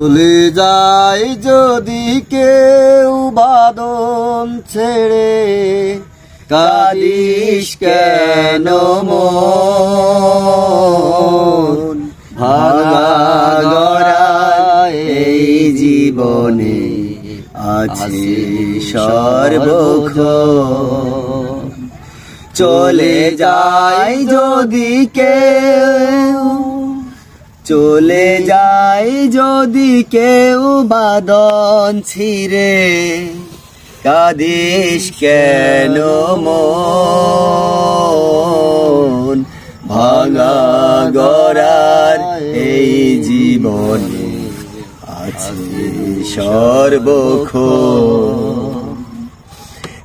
চলে যাই যদি কেউ বাদন ছেড়ে, কাদিস কেন জীবনে আছে সর্বক্ষ চলে যাই যদি কেউ চলে যাই যদি কেউ বাদন ছিঁড়ে। কাদিস কেন মন? ভাঙা গড়ার এই জীবনে আছে সর্বক্ষ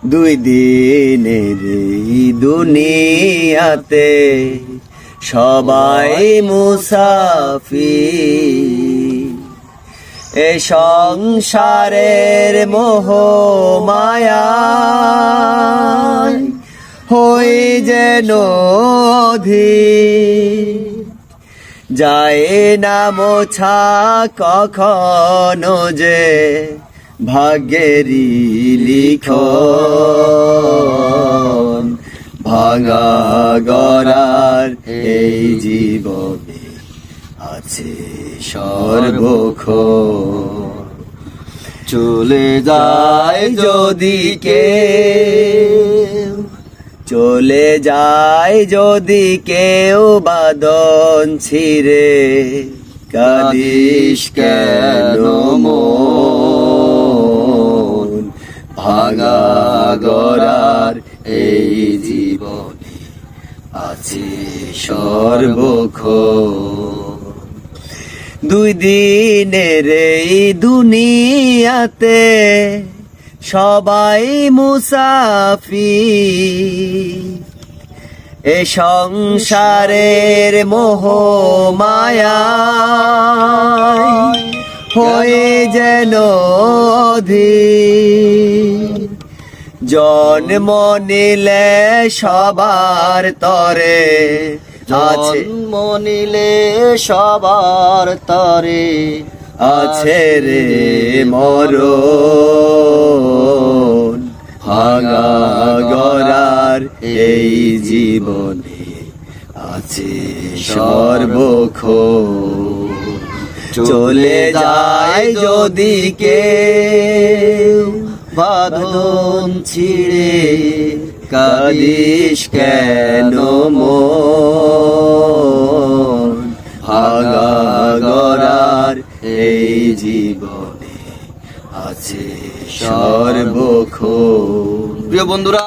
দুই দিনের দুনিয়াতে সবাই মুসাফি এ সংসারের মোহ মায়া হই যেন যায় না মোছা কখনো যে ভাগ্যেরই লিখন। ভাঙা গড়ার এই জীবনে আছে সর্বক্ষ চলে যায় যদি কে চলে যায় যদি কেউ বাদন ছিঁড়ে। কাদিস কেন মন? ভাঙা গড়ার এই জীবনে আছে সর্বক্ষ দুই দিনের এই দুনিয়াতে সবাই মুসাফি এ সংসারের মোহ মায়া হয়ে যেন অধীর। জন্ম নিলে সবার তরে আছে। মনিলে সবার তরে আছে রে মরণ। ভাঙা গড়ার এই জীবনে আছে সর্বক্ষ চলে যায় যদি কেউ। বাঁধন ছিঁড়ে কাদিস কেন গড়ার এই জীবনে আছে সর্বক্ষ প্রিয় বন্ধুরা